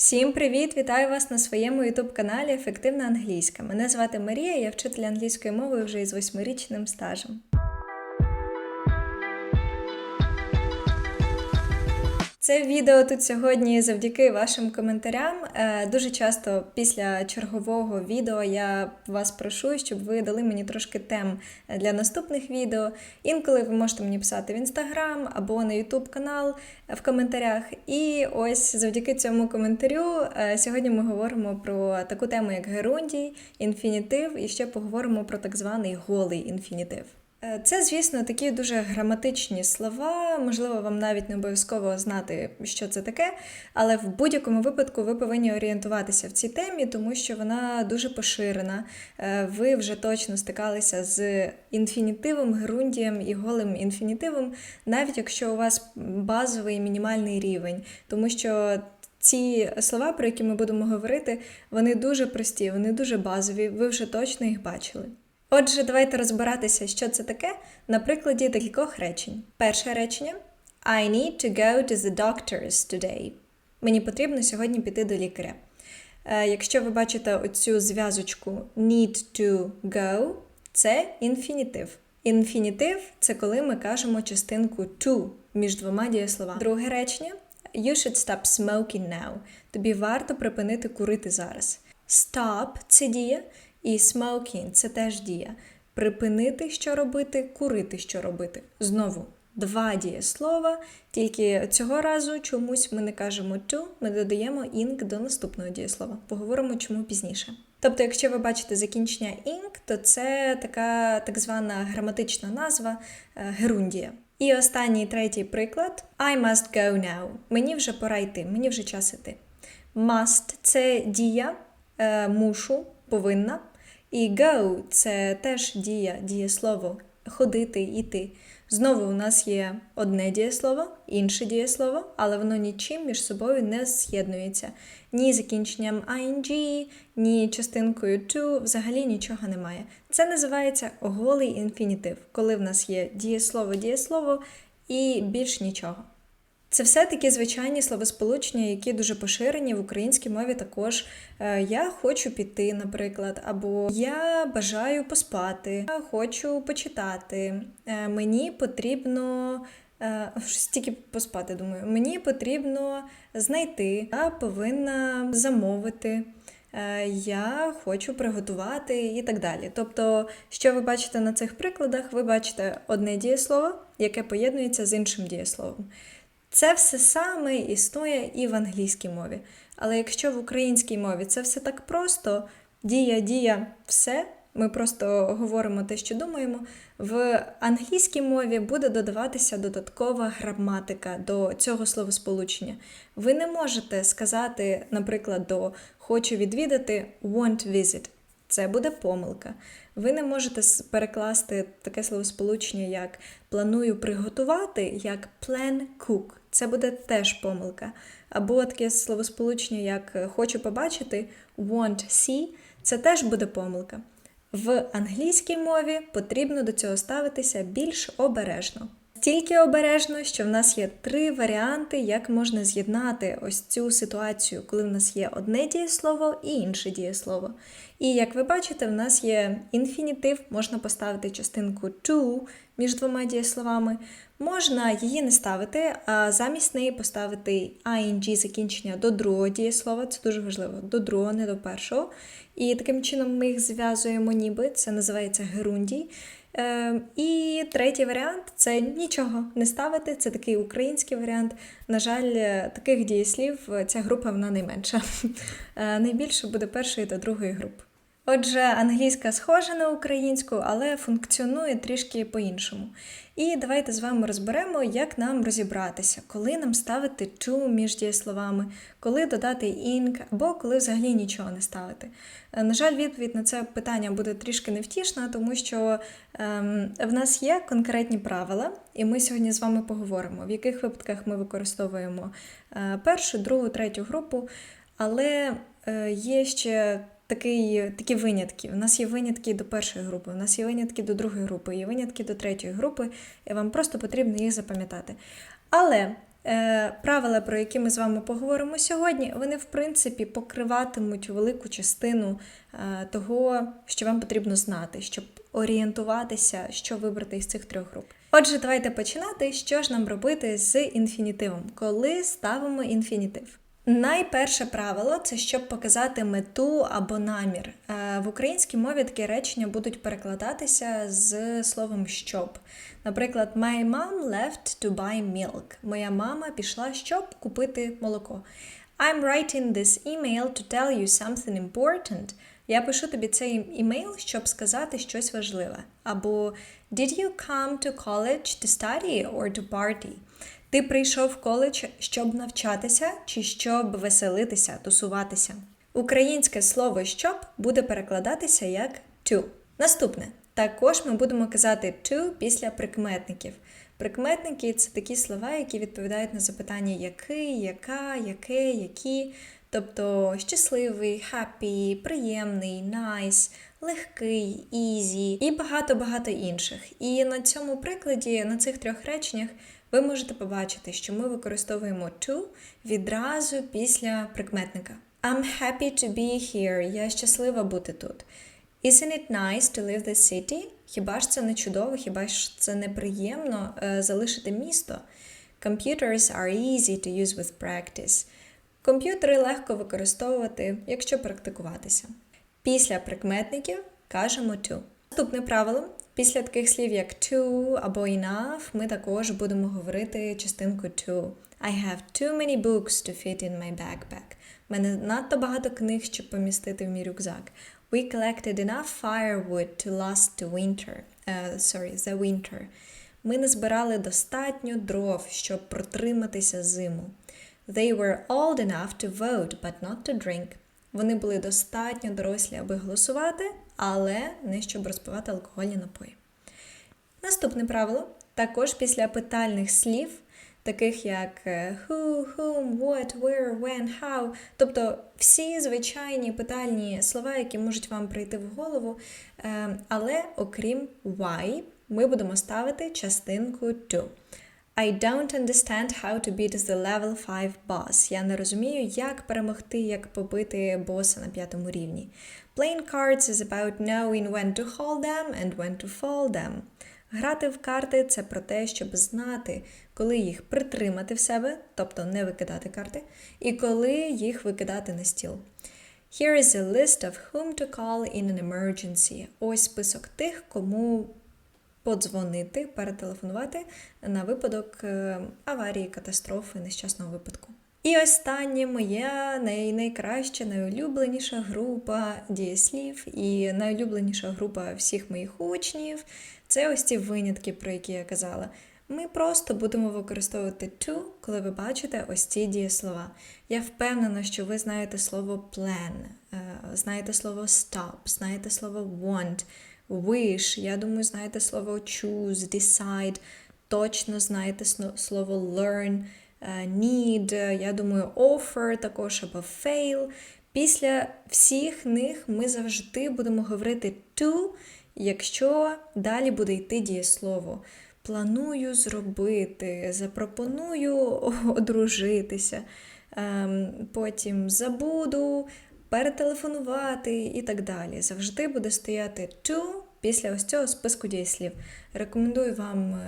Всім привіт! Вітаю вас на своєму youtube каналі Ефективна англійська. Мене звати Марія, я вчитель англійської мови вже із восьмирічним стажем. Це відео тут сьогодні завдяки вашим коментарям. Е, Дуже часто після чергового відео я вас прошу, щоб ви дали мені трошки тем для наступних відео. Інколи ви можете мені писати в інстаграм або на ютуб канал в коментарях. І ось завдяки цьому коментарю е, сьогодні ми говоримо про таку тему, як герундій, інфінітив, і ще поговоримо про так званий голий інфінітив. Е, Це, звісно, такі дуже граматичні слова. Можливо, вам навіть не обов'язково знати, що це таке, але в будь-якому випадку ви повинні орієнтуватися в цій темі, тому що вона дуже поширена. Е, Ви вже точно стикалися з інфінітивом, герундієм і голим інфінітивом, навіть якщо у вас базовий мінімальний рівень, тому що. Ці слова, про які ми будемо говорити, вони дуже прості, вони дуже базові, ви вже точно їх бачили. Отже, давайте розбиратися, що це таке на прикладі декількох речень. Перше речення I need to go to the doctor's today. Мені потрібно сьогодні піти до лікаря. Е, Якщо ви бачите оцю зв'язочку need to go, це інфінітив. Інфінітив це коли ми кажемо частинку to між двома дієсловами. Друге речення You should stop smoking now. Тобі варто припинити курити зараз. Stop це дія, і smoking це теж дія. Припинити, що робити, курити, що робити. Знову два дієслова, тільки цього разу чомусь ми не кажемо to, ми додаємо ing до наступного дієслова. Поговоримо чому пізніше. Тобто, якщо ви бачите закінчення ing, то це така так звана граматична назва е, герундія. І останній третій приклад I must go now. Мені вже пора йти, мені вже час іти. Must це дія, е, мушу, повинна. І go це теж дія, дієслово ходити, йти. Знову у нас є одне дієслово, інше дієслово, але воно нічим між собою не з'єднується. Ні закінченням ing, ні частинкою to, взагалі нічого немає. Це називається голий інфінітив, коли в нас є дієслово, дієслово і більш нічого. Це все такі звичайні словосполучення, які дуже поширені в українській мові також. Е, Я хочу піти, наприклад, або я бажаю поспати, я хочу почитати. Е, Мені потрібно е, щось тільки поспати, думаю. Мені потрібно знайти, я повинна замовити. Я хочу приготувати і так далі. Тобто, що ви бачите на цих прикладах, ви бачите одне дієслово, яке поєднується з іншим дієсловом. Це все саме існує і в англійській мові. Але якщо в українській мові це все так просто, дія, дія, все, ми просто говоримо те, що думаємо. В англійській мові буде додаватися додаткова граматика до цього словосполучення. Ви не можете сказати, наприклад, до хочу відвідати want visit. Це буде помилка. Ви не можете перекласти таке словосполучення, як планую приготувати, як plan cook. Це буде теж помилка. Або таке словосполучення, як е, хочу побачити, want see, це теж буде помилка. В англійській мові потрібно до цього ставитися більш обережно. Тільки обережно, що в нас є три варіанти, як можна з'єднати ось цю ситуацію, коли в нас є одне дієслово і інше дієслово. І як ви бачите, в нас є інфінітив, можна поставити частинку to між двома дієсловами. Можна її не ставити, а замість неї поставити ing закінчення до другого дієслова, це дуже важливо, до другого, не до першого. І таким чином ми їх зв'язуємо ніби, це називається герундій. Е, і третій варіант це нічого не ставити. Це такий український варіант. На жаль, таких дієслів ця група вона найменша. Е, Найбільше буде першої та другої групи. Отже, англійська схожа на українську, але функціонує трішки по-іншому. І давайте з вами розберемо, як нам розібратися, коли нам ставити to між дієсловами, коли додати ing, або коли взагалі нічого не ставити. Е, На жаль, відповідь на це питання буде трішки невтішна, тому що ем, в нас є конкретні правила, і ми сьогодні з вами поговоримо, в яких випадках ми використовуємо е, першу, другу, третю групу. Але е, є ще такий, такі винятки. У нас є винятки до першої групи, у нас є винятки до другої групи, є винятки до третьої групи, і вам просто потрібно їх запам'ятати. Але Е, правила, про які ми з вами поговоримо сьогодні, вони в принципі покриватимуть велику частину е, того, що вам потрібно знати, щоб орієнтуватися, що вибрати із цих трьох груп. Отже, давайте починати. Що ж нам робити з інфінітивом, коли ставимо інфінітив? Найперше правило це щоб показати мету або намір. Е, В українській мові такі речення будуть перекладатися з словом щоб. Наприклад, My mom left to buy milk. Моя мама пішла, щоб купити молоко. I'm writing this email to tell you something important. Я пишу тобі цей імейл, щоб сказати щось важливе. Або Did you come to college to study or to party? Ти прийшов в коледж, щоб навчатися чи щоб веселитися, тусуватися. Українське слово щоб буде перекладатися як to. Наступне. Також ми будемо казати to після прикметників. Прикметники це такі слова, які відповідають на запитання який, яка, яке, які. Тобто щасливий, happy, приємний, nice, легкий, easy і багато-багато інших. І на цьому прикладі, на цих трьох реченнях, ви можете побачити, що ми використовуємо to відразу після прикметника. I'm happy to be here. Я щаслива бути тут. Isn't it nice to leave the city? Хіба ж це не чудово, хіба ж це не приємно е, залишити місто? Computers are easy to use with practice. Комп'ютери легко використовувати, якщо практикуватися. Після прикметників кажемо to. Наступне правило. Після таких слів, як to або enough, ми також будемо говорити частинку to. I have too many books to fit in my backpack. У мене надто багато книг, щоб помістити в мій рюкзак. We collected enough firewood to last the winter. Uh, sorry, the winter. Ми назбирали достатньо дров, щоб протриматися зиму. They were old enough to vote, but not to drink. Вони були достатньо дорослі, аби голосувати, але не щоб розпивати алкогольні напої. Наступне правило. Також після питальних слів, таких як е, who, whom, what, where, when, how, тобто всі звичайні питальні слова, які можуть вам прийти в голову, е, але окрім why, ми будемо ставити частинку to. I don't understand how to beat the level 5 boss. Я не розумію, як перемогти, як побити боса на п'ятому рівні. Playing cards is about knowing when to hold them and when to fold them. Грати в карти це про те, щоб знати, коли їх притримати в себе, тобто не викидати карти, і коли їх викидати на стіл. Here is a list of whom to call in an emergency. Ось список тих, кому подзвонити, перетелефонувати на випадок е, аварії, катастрофи, нещасного випадку. І останнє моя най найкраща, найулюбленіша група дієслів і найулюбленіша група всіх моїх учнів це ось ці винятки, про які я казала. Ми просто будемо використовувати to, коли ви бачите ось ці дієслова. Я впевнена, що ви знаєте слово plan, е, знаєте слово stop, знаєте слово want wish, я думаю, знаєте слово choose, decide, точно знаєте слово learn, е, need, я думаю, offer також або fail. Після всіх них ми завжди будемо говорити to, якщо далі буде йти дієслово. Планую зробити, запропоную одружитися, ем, потім забуду, перетелефонувати і так далі. Завжди буде стояти to після ось цього списку дієслів. Рекомендую вам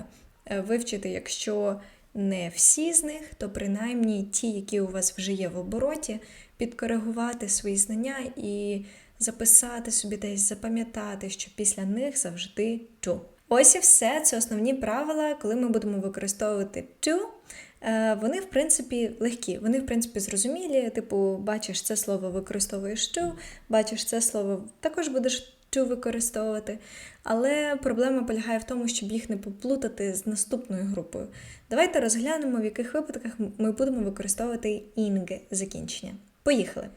е, вивчити, якщо не всі з них, то принаймні ті, які у вас вже є в обороті, підкоригувати свої знання і записати собі десь, запам'ятати, що після них завжди to. Ось і все. Це основні правила, коли ми будемо використовувати to. Е, вони, в принципі, легкі, вони, в принципі, зрозумілі. Типу, бачиш це слово, використовуєш to, бачиш це слово, також будеш to використовувати. Але проблема полягає в тому, щоб їх не поплутати з наступною групою. Давайте розглянемо, в яких випадках ми будемо використовувати ing закінчення. Поїхали!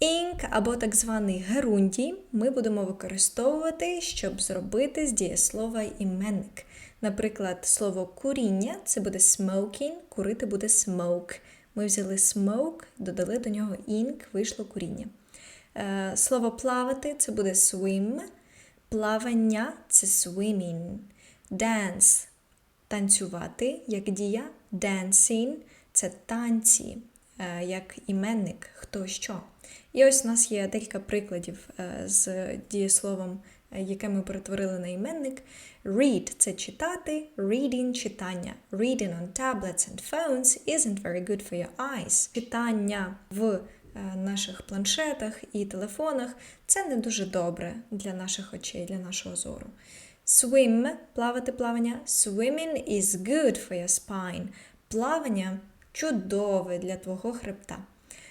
Ink або так званий герундій ми будемо використовувати, щоб зробити з дієслова іменник. Наприклад, слово куріння це буде smoking, курити буде smoke. Ми взяли smoke, додали до нього ink, вийшло куріння. Е, слово плавати це буде swim, плавання це swimming. Dance танцювати, як дія dancing це танці, е, як іменник, хто що. І ось у нас є декілька прикладів е, з дієсловом, яке ми перетворили на іменник. Read це читати, reading читання. Reading on tablets and phones isn't very good for your eyes. Читання в е, наших планшетах і телефонах це не дуже добре для наших очей, для нашого зору. Swim плавати плавання. Swimming is good for your spine. Плавання чудове для твого хребта.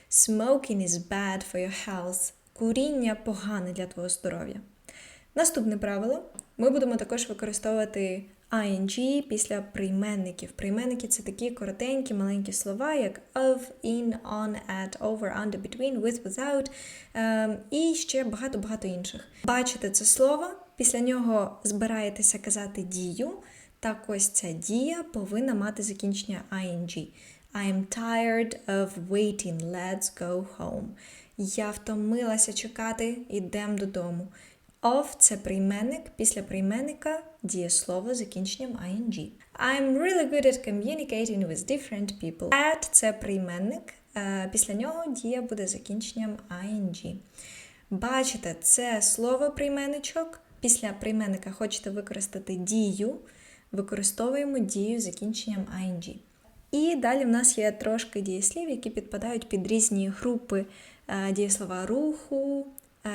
Smoking is bad for your health. Куріння погане для твого здоров'я. Наступне правило. Ми будемо також використовувати ing після прийменників. Прийменники це такі коротенькі, маленькі слова, як of, in, on, at, over, under, between, with, without ем, і ще багато-багато інших. Бачите це слово, після нього збираєтеся казати дію. Так ось ця дія повинна мати закінчення ing. I'm tired of waiting, let's go home. Я втомилася чекати, ідем додому. Of – це прийменник, після прийменника дієслово закінченням ing. I'm really good at communicating with different people. At – це прийменник, е, після нього дія буде закінченням ing. Бачите, це слово прийменничок. Після прийменника хочете використати дію, використовуємо дію закінченням ing. І далі в нас є трошки дієслів, які підпадають під різні групи е, дієслова руху,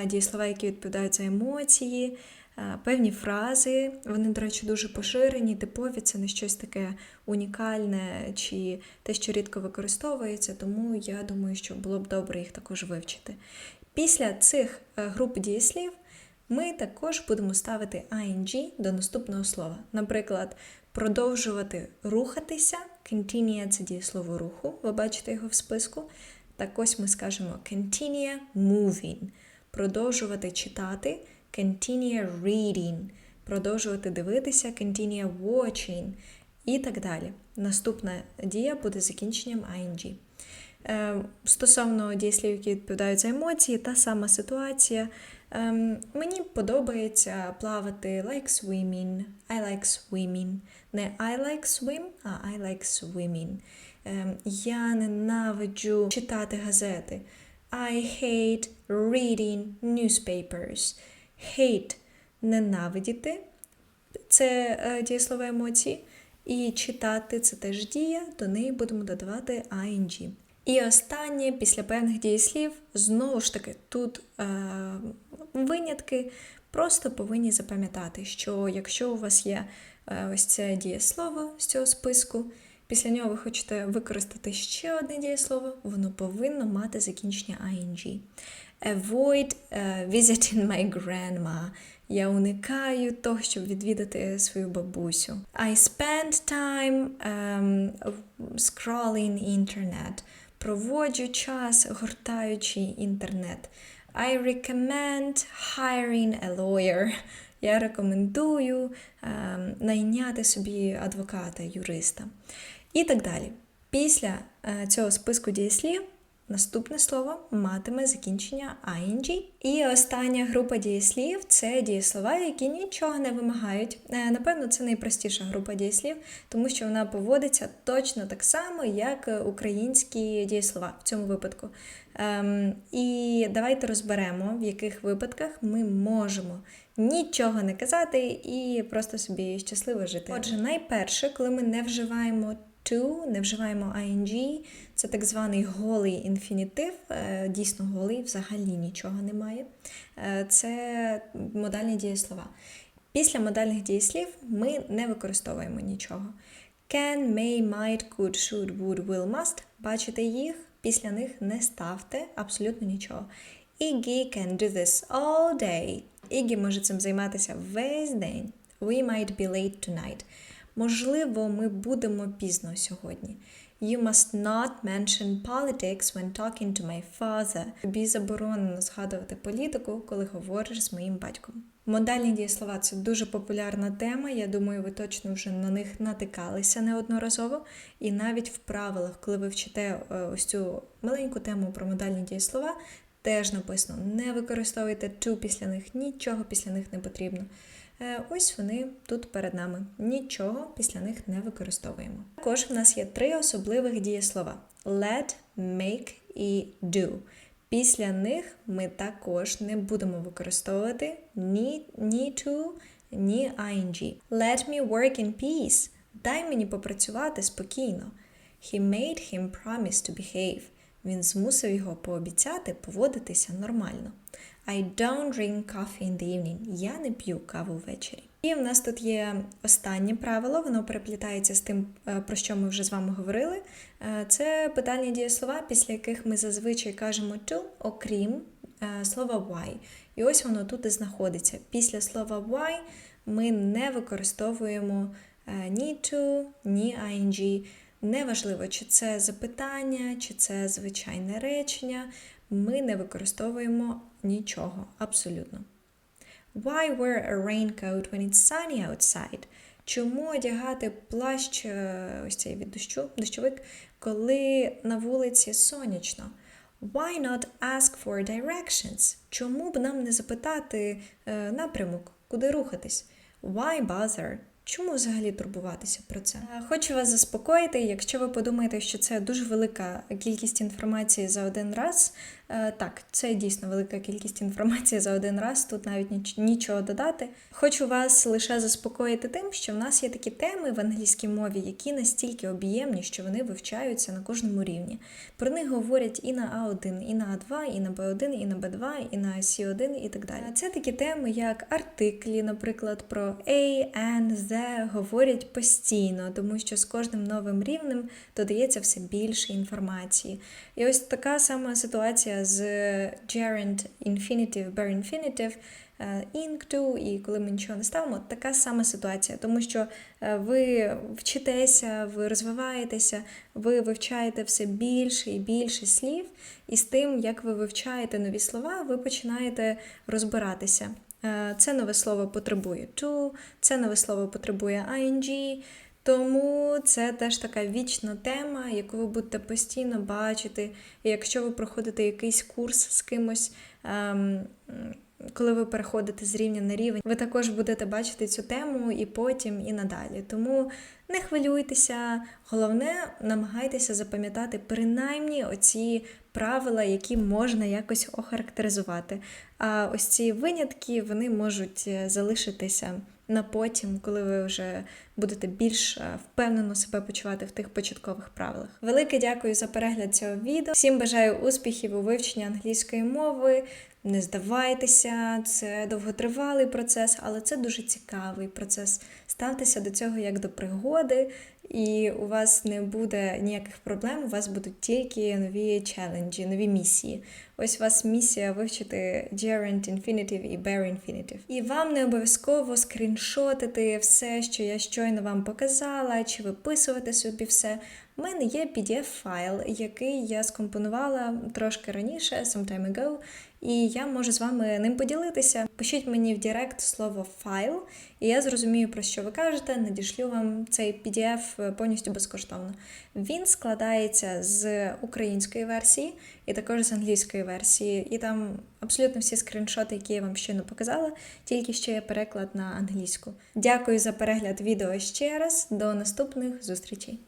дієслова, які відповідають за емоції, е, певні фрази. Вони, до речі, дуже поширені, типові, це не щось таке унікальне чи те, що рідко використовується, тому я думаю, що було б добре їх також вивчити. Після цих груп дієслів ми також будемо ставити ing до наступного слова. Наприклад, продовжувати рухатися. Continue – це дієслово руху, ви бачите його в списку. Так ось ми скажемо continue moving. Продовжувати читати, continue reading. Продовжувати дивитися, continue watching і так далі. Наступна дія буде закінченням ing. Е, стосовно дієслів, які відповідають за емоції, та сама ситуація. Ем, мені подобається плавати like swimming. I like swimming. Не I like swim, а I like swimming. Ем, я ненавиджу читати газети. I hate reading newspapers. Hate ненавидіти. Це е, дієслово емоції. І читати це теж дія, до неї будемо додавати ing. І останнє, після певних дієслів, знову ж таки, тут е, винятки просто повинні запам'ятати, що якщо у вас є е, ось це дієслово з цього списку, після нього ви хочете використати ще одне дієслово, воно повинно мати закінчення ing. Avoid uh, visiting my grandma. Я уникаю того, щоб відвідати свою бабусю. I spend time um, scrolling internet. Проводжу час, гортаючи інтернет. I recommend hiring a lawyer. Я рекомендую um, найняти собі адвоката, юриста. І так далі. Після uh, цього списку дієслів наступне слово матиме закінчення ing. І остання група дієслів це дієслова, які нічого не вимагають. Е, напевно, це найпростіша група дієслів, тому що вона поводиться точно так само, як українські дієслова в цьому випадку. Ем, І давайте розберемо, в яких випадках ми можемо нічого не казати і просто собі щасливо жити. Отже, найперше, коли ми не вживаємо to, не вживаємо ing, це так званий голий інфінітив, е, дійсно голий, взагалі нічого немає. Е, це модальні дієслова. Після модальних дієслів ми не використовуємо нічого. Can, may, might, could, should, would, will, must. Бачите їх, після них не ставте абсолютно нічого. Iggy can do this all day. Iggy може цим займатися весь день. We might be late tonight. Можливо, ми будемо пізно сьогодні. You must not mention politics when talking to my father. Тобі заборонено згадувати політику, коли говориш з моїм батьком. Модальні дієслова це дуже популярна тема. Я думаю, ви точно вже на них натикалися неодноразово. І навіть в правилах, коли ви вчите е, ось цю маленьку тему про модальні дієслова, теж написано: не використовуйте to після них, нічого після них не потрібно. Е, Ось вони тут перед нами. Нічого після них не використовуємо. Також в нас є три особливих дієслова: let, make і do. Після них ми також не будемо використовувати ні, ні to, ні ing. Let me work in peace. Дай мені попрацювати спокійно. He made him promise to behave. Він змусив його пообіцяти поводитися нормально. I don't drink coffee in the evening. Я не п'ю каву ввечері. І в нас тут є останнє правило, воно переплітається з тим, е, про що ми вже з вами говорили. Е, Це питальні дієслова, після яких ми зазвичай кажемо to, окрім е, слова why. І ось воно тут і знаходиться. Після слова why ми не використовуємо ні to, ні ing. Неважливо, чи це запитання, чи це звичайне речення. Ми не використовуємо нічого абсолютно. Why wear a raincoat when it's sunny outside? Чому одягати плащ е, ось цей від дощу, дощовик, коли на вулиці сонячно? Why not ask for directions? Чому б нам не запитати е, напрямок, куди рухатись? Why bother? Чому взагалі турбуватися про це? Е, Хочу вас заспокоїти, якщо ви подумаєте, що це дуже велика кількість інформації за один раз. Е, Так, це дійсно велика кількість інформації за один раз, тут навіть ніч- нічого додати. Хочу вас лише заспокоїти тим, що в нас є такі теми в англійській мові, які настільки об'ємні, що вони вивчаються на кожному рівні. Про них говорять і на А1, і на А2, і на Б1, і на Б2, і на С1 і так далі. Це такі теми, як артиклі, наприклад, про A, N, The говорять постійно, тому що з кожним новим рівнем додається все більше інформації. І ось така сама ситуація з gerund infinitive, bare infinitive, е, ink to, і коли ми нічого не ставимо, така сама ситуація, тому що е, ви вчитеся, ви розвиваєтеся, ви вивчаєте все більше і більше слів, і з тим, як ви вивчаєте нові слова, ви починаєте розбиратися. Е, Це нове слово потребує to, це нове слово потребує ing, тому це теж така вічна тема, яку ви будете постійно бачити. І якщо ви проходите якийсь курс з кимось, ем, коли ви переходите з рівня на рівень, ви також будете бачити цю тему і потім, і надалі. Тому не хвилюйтеся, головне, намагайтеся запам'ятати принаймні оці правила, які можна якось охарактеризувати. А ось ці винятки вони можуть е, залишитися на потім, коли ви вже будете більш е, впевнено себе почувати в тих початкових правилах. Велике дякую за перегляд цього відео. Всім бажаю успіхів у вивченні англійської мови. Не здавайтеся, це довготривалий процес, але це дуже цікавий процес. Ставтеся до цього як до пригоди, і у вас не буде ніяких проблем, у вас будуть тільки нові челенджі, нові місії. Ось у вас місія вивчити gerund infinitive і bare infinitive. І вам не обов'язково скріншотити все, що я щойно вам показала, чи виписувати собі все. У мене є PDF-файл, який я скомпонувала трошки раніше, some time ago, і я можу з вами ним поділитися. Пишіть мені в Директ слово файл, і я зрозумію, про що ви кажете, надішлю вам цей PDF повністю безкоштовно. Він складається з української версії і також з англійської версії. І там абсолютно всі скріншоти, які я вам щойно показала, тільки ще є переклад на англійську. Дякую за перегляд відео ще раз. До наступних зустрічей!